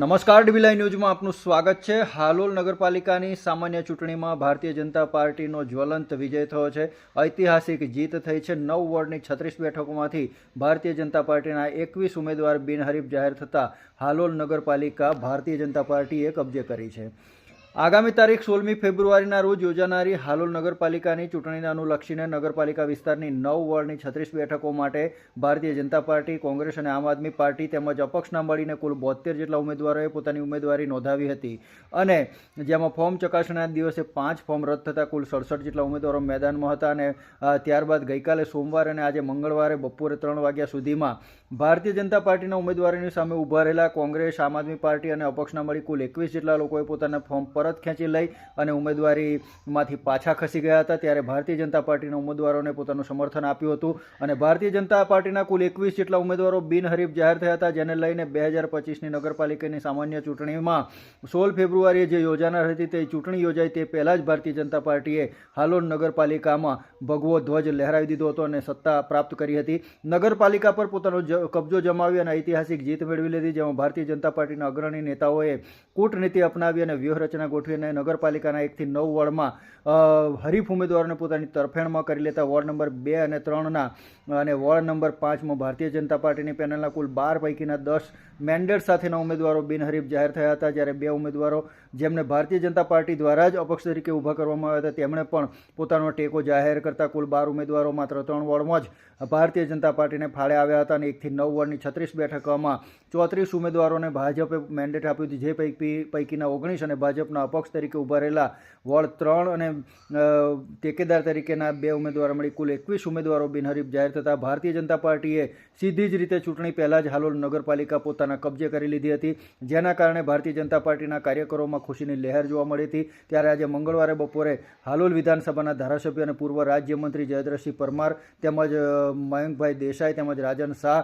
નમસ્કાર ડીબીલાઈ ન્યૂઝમાં આપનું સ્વાગત છે. હાલોલ નગરપાલિકાની સામાન્ય ચૂંટણીમાં ભારતીય જનતા પાર્ટીનો જ્વલંત વિજય થયો છે. ઐતિહાસિક જીત થઈ છે. નવ વોર્ડની છત્રીસ બેઠકોમાંથી ભારતીય જનતા પાર્ટીના એકવીસ ઉમેદવાર બિનહરીફ જાહેર થતાં હાલોલ નગરપાલિકા ભારતીય જનતા પાર્ટીએ કબજે કરી છે. આગામી તારીખ સોળમી ફેબ્રુઆરીના રોજ યોજાનારી હાલોલ નગરપાલિકાની ચૂંટણીને અનુલક્ષીને નગરપાલિકા વિસ્તારની નવ વોર્ડની છત્રીસ બેઠકો માટે ભારતીય જનતા પાર્ટી, કોંગ્રેસ અને આમ આદમી પાર્ટી તેમજ અપક્ષના મળીને કુલ બોતેર જેટલા ઉમેદવારોએ પોતાની ઉમેદવારી નોંધાવી હતી. અને જેમાં ફોર્મ ચકાસણીના દિવસે પાંચ ફોર્મ રદ થતાં કુલ સડસઠ જેટલા ઉમેદવારો મેદાનમાં હતા અને ત્યારબાદ ગઈકાલે સોમવારે અને આજે મંગળવારે બપોરે ત્રણ વાગ્યા સુધીમાં ભારતીય જનતા પાર્ટીના ઉમેદવારોની સામે ઊભા રહેલા કોંગ્રેસ, આમ આદમી પાર્ટી અને અપક્ષના મળી કુલ એકવીસ જેટલા લોકોએ પોતાના ફોર્મ પરત ખેંચી લઈ અને ઉમેદવારીમાંથી પાછા ખસી ગયા હતા. ત્યારે ભારતીય જનતા પાર્ટીના ઉમેદવારોને પોતાનું સમર્થન આપ્યું હતું અને ભારતીય જનતા પાર્ટીના કુલ એકવીસ જેટલા ઉમેદવારો બિનહરીફ જાહેર થયા હતા, જેને લઈને બે હજાર પચીસની નગરપાલિકાની સામાન્ય ચૂંટણીમાં સોળ ફેબ્રુઆરીએ જે યોજાનાર હતી તે ચૂંટણી યોજાઈ તે પહેલાં જ ભારતીય જનતા પાર્ટીએ હાલોલ નગરપાલિકામાં ભગવો ધ્વજ લહેરાવી દીધો હતો અને સત્તા પ્રાપ્ત કરી હતી. નગરપાલિકા પર પોતાનો કબજો જમાવી અને ઐતિહાસિક જીત મેળવી લીધી, જેમાં ભારતીય જનતા પાર્ટીના અગ્રણી નેતાઓએ કૂટનીતિ અપનાવી અને વ્યૂહરચના ગોઠવી અને નગરપાલિકાના એકથી નવ વોર્ડમાં હરીફ ઉમેદવારોને પોતાની તરફેણમાં કરી લેતા વોર્ડ નંબર બે અને ત્રણના અને વોર્ડ નંબર પાંચમાં ભારતીય જનતા પાર્ટીની પેનલના કુલ બાર પૈકીના દસ મેન્ડેટ સાથેના ઉમેદવારો બિનહરીફ જાહેર થયા હતા. જ્યારે બે ઉમેદવારો જેમને ભારતીય જનતા પાર્ટી દ્વારા જ અપક્ષ તરીકે ઊભા કરવામાં આવ્યા હતા, તેમણે પણ પોતાનો ટેકો જાહેર કરતા કુલ બાર ઉમેદવારો માત્ર ત્રણ વોર્ડમાં જ ભારતીય જનતા પાર્ટીને ફાળે આવ્યા હતા અને એકથી નવ વોર્ડની છત્રીસ બેઠકોમાં ચોત્રીસ ઉમેદવારોને ભાજપે મેન્ડેટ આપ્યું હતું. જે પૈકી, પૈકીના ઓગણીસ અને ભાજપના અપક્ષ તરીકે ઊભા રહેલા વોર્ડ ત્રણ અને ટેકેદાર તરીકેના બે ઉમેદવારો મળી. કુલ એકવીસ ઉમેદવારો બિનહરીફ જાહેર થતાં ભારતીય જનતા પાર્ટીએ સીધી જ રીતે ચૂંટણી પહેલાં જ હાલોલ નગરપાલિકા પોતાના કબજે કરી લીધી હતી. જેના કારણે ભારતીય જનતા પાર્ટીના કાર્યકરોમાં ખુશીની લહેર જોવા મળી હતી. ત્યારે આજે મંગળવારે બપોરે હાલોલ વિધાનસભાના ધારાસભ્ય અને પૂર્વ રાજ્યમંત્રી જયદ્રસિંહ પરમાર તેમજ મયંકભાઈ દેસાઈ તેમજ રાજન શાહ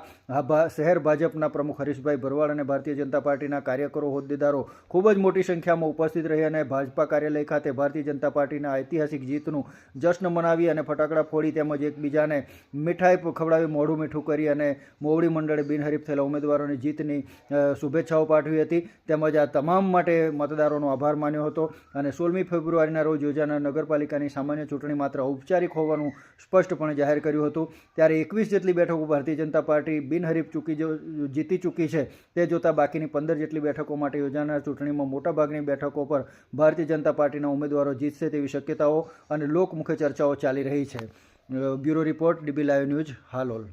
શહેર ભાજપના પ્રમુખ હરીશભાઈ ભરવાડ અને ભારતીય જનતા પાર્ટીના કાર્યકરો, હોદ્દેદારો ખૂબ જ મોટી સંખ્યામાં ઉપસ્થિત રહી અને ભાજપા કાર્યાલય ખાતે ભારતીય જનતા પાર્ટીના ઐતિહાસિક જીતનું જશ્ન મનાવી અને ફટાકડા ફોડી તેમજ એકબીજાને મીઠાઈ ખવડાવી મોઢું મીઠું કરી અને મોવડી મંડળે બિનહરીફ થયેલા ઉમેદવારોની જીતની શુભેચ્છાઓ પાઠવી હતી. તેમજ આ તમામ માટે મતદારોનો આભાર માન્યો હતો અને સોળમી ફેબ્રુઆરીના રોજ યોજાનાર નગરપાલિકાની સામાન્ય ચૂંટણી માત્ર ઔપચારિક હોવાનું સ્પષ્ટપણે જાહેર કર્યું હતું. ત્યારે એકવીસ જેટલી બેઠકો ભારતીય જનતા પાર્ટી બિનહરીફ ચૂકી જીતી ચૂકી છે તે જોતાં બાકીની પંદર જેટલી બેઠકો માટે યોજાનાર ચૂંટણીમાં મોટાભાગની બેઠકો પર ભારતીય જનતા પાર્ટીના ઉમેદવારો જીતશે તેવી શક્યતાઓ અને લોકમુખે ચર્ચાઓ ચાલી રહી છે. Bureau report, DB live news, Halol.